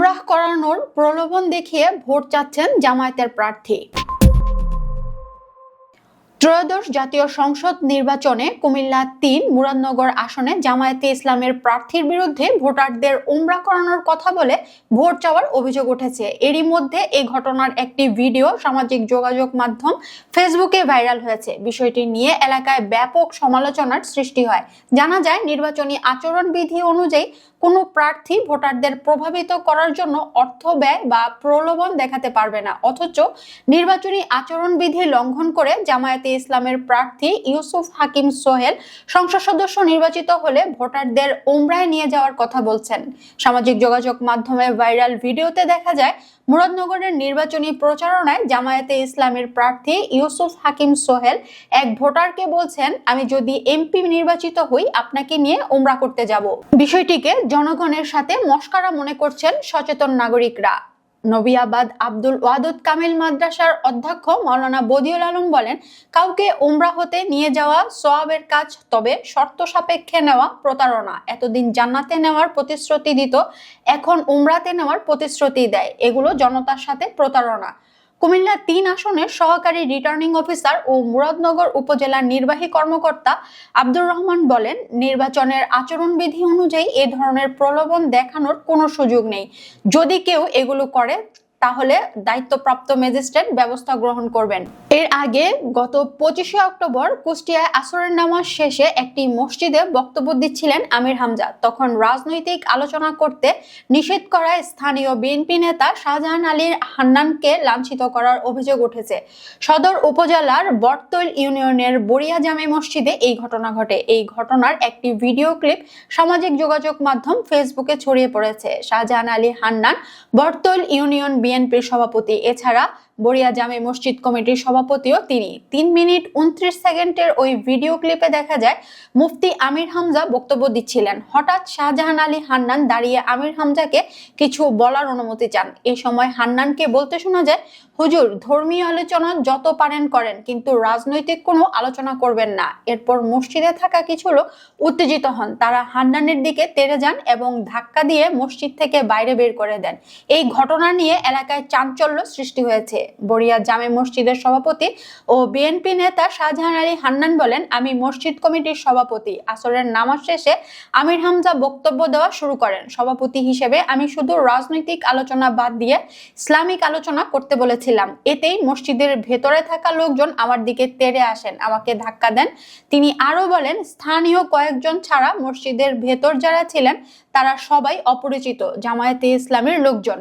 উমরাহ করানোর প্রলোভন দেখিয়ে ভোট চাচ্ছেন জামায়াতের প্রার্থী। ত্রয়োদশ জাতীয় সংসদ নির্বাচনে কুমিল্লা তিন মুরাদনগর আসনে জামায়াতে ইসলামের প্রার্থীর বিরুদ্ধে ভোটারদের উমরা করানোর কথা বলে ভোট চাওয়ার অভিযোগ উঠেছে। এরই মধ্যে এই ঘটনার একটি ভিডিও সামাজিক যোগাযোগ মাধ্যম ফেসবুকে ভাইরাল হয়েছে। বিষয়টি নিয়ে এলাকায় ব্যাপক সমালোচনার সৃষ্টি হয়। জানা যায়, নির্বাচনী আচরণবিধি অনুযায়ী কোনো প্রার্থী ভোটারদের প্রভাবিত করার জন্য অর্থ ব্যয় বা প্রলোভন দেখাতে পারবে না। অথচ নির্বাচনী আচরণবিধি লঙ্ঘন করে জামায়াতে ইসলামের প্রার্থী ইউসুফ হাকিম সোহেল সংসদ সদস্য নির্বাচিত হলে ভোটারদের ওমরায় নিয়ে যাওয়ার কথা বলছেন। সামাজিক যোগাযোগ মাধ্যমে ভাইরাল ভিডিওতে দেখা যায়, মুরাদনগরের নির্বাচনী প্রচারণায় জামায়াতে ইসলামের প্রার্থী ইউসুফ হাকিম সোহেল এক ভোটারকে বলছেন, আমি যদি এমপি নির্বাচিত হই, আপনাকে নিয়ে উমরা করতে যাব। বিষয়টিকে জনগণের সাথে মস্কারা মনে করছেন সচেতন নাগরিকরা। নবিয়াবাদ আব্দুল ওয়াদুদ কামিল মাদ্রাসার অধ্যক্ষ মাওলানা বদিউল আলম বলেন, কাউকে উমরা হতে নিয়ে যাওয়া সোয়াবের কাজ তবে শর্ত সাপেক্ষে নেওয়া প্রতারণা। এতদিন জান্নাতে নেওয়ার প্রতিশ্রুতি দিত, এখন উমরাতে নেওয়ার প্রতিশ্রুতি দেয়। এগুলো জনতার সাথে প্রতারণা। কুমিল্লা তিন আসনের সহকারী রিটার্নিং অফিসার ও মুরাদনগর উপজেলার নির্বাহী কর্মকর্তা আব্দুর রহমান বলেন, নির্বাচনের আচরণবিধি অনুযায়ী এ ধরনের প্রলোভন দেখানোর কোনো সুযোগ নেই। যদি কেউ এগুলো করে তাহলে দায়িত্বপ্রাপ্ত ম্যাজিস্ট্রেট ব্যবস্থা গ্রহণ করবেন। এর আগে গত পঁচিশে অক্টোবর কুষ্টিয়ায় আসরের নামাজ শেষে একটি মসজিদে বক্তব্য দিচ্ছিলেন আমির হামজা। তখন রাজনৈতিক আলোচনা করতে নিষেধ করায় স্থানীয় বিএনপি নেতা শাহজাহান আলীর হান্নানকে লাঞ্ছিত করার অভিযোগ উঠেছে। সদর উপজেলার বটতৈল ইউনিয়নের বড়িয়া জামে মসজিদে এই ঘটনা ঘটে। এই ঘটনার একটি ভিডিও ক্লিপ সামাজিক যোগাযোগ মাধ্যম ফেসবুকে ছড়িয়ে পড়েছে। শাহজাহান আলী হান্নান বটতৈল ইউনিয়ন বিএনপির সভাপতি এছাড়া বড়িয়া জামে মসজিদ কমিটির সভাপতিও তিনি। তিন মিনিট উনত্রিশ সেকেন্ডের ওই ভিডিও ক্লিপে দেখা যায়, মুফতি আমির হামজা বক্তব্য দিচ্ছিলেন। হঠাৎ শাহজাহান আলী হান্নান দাঁড়িয়ে আমির হামজাকে কিছু বলার অনুমতি চান। এ সময় হান্নানকে বলতে শোনা যায়, হুজুর, ধর্মীয় আলোচনা যত পারেন করেন, কিন্তু রাজনৈতিক কোনো আলোচনা করবেন না। এরপর মসজিদে থাকা কিছু লোক উত্তেজিত হন। তারা হান্নানের দিকে তেড়ে যান এবং ধাক্কা দিয়ে মসজিদ থেকে বাইরে বের করে দেন। এই ঘটনা নিয়ে এলাকায় চাঞ্চল্য সৃষ্টি হয়েছে। বড়িয়া জামে মসজিদের সভাপতি ও বিএনপি নেতা শাহজাহান আলী হান্নান বলেন, আমি মসজিদ কমিটির সভাপতি। আসরের নামাজ শেষে আমির হামজা বক্তব্য দেওয়া শুরু করেন। সভাপতি হিসেবে আমি শুধু রাজনৈতিক আলোচনা বাদ দিয়ে ইসলামিক আলোচনা করতে বলেছিলাম। এতেই মসজিদের ভেতরে থাকা লোকজন আমার দিকে তেড়ে আসেন, আমাকে ধাক্কা দেন। তিনি আরও বলেন, স্থানীয় কয়েকজন ছাড়া মসজিদের ভেতর যারা ছিলেন, তারা সবাই অপরিচিত। জামায়াতে ইসলামের লোকজন।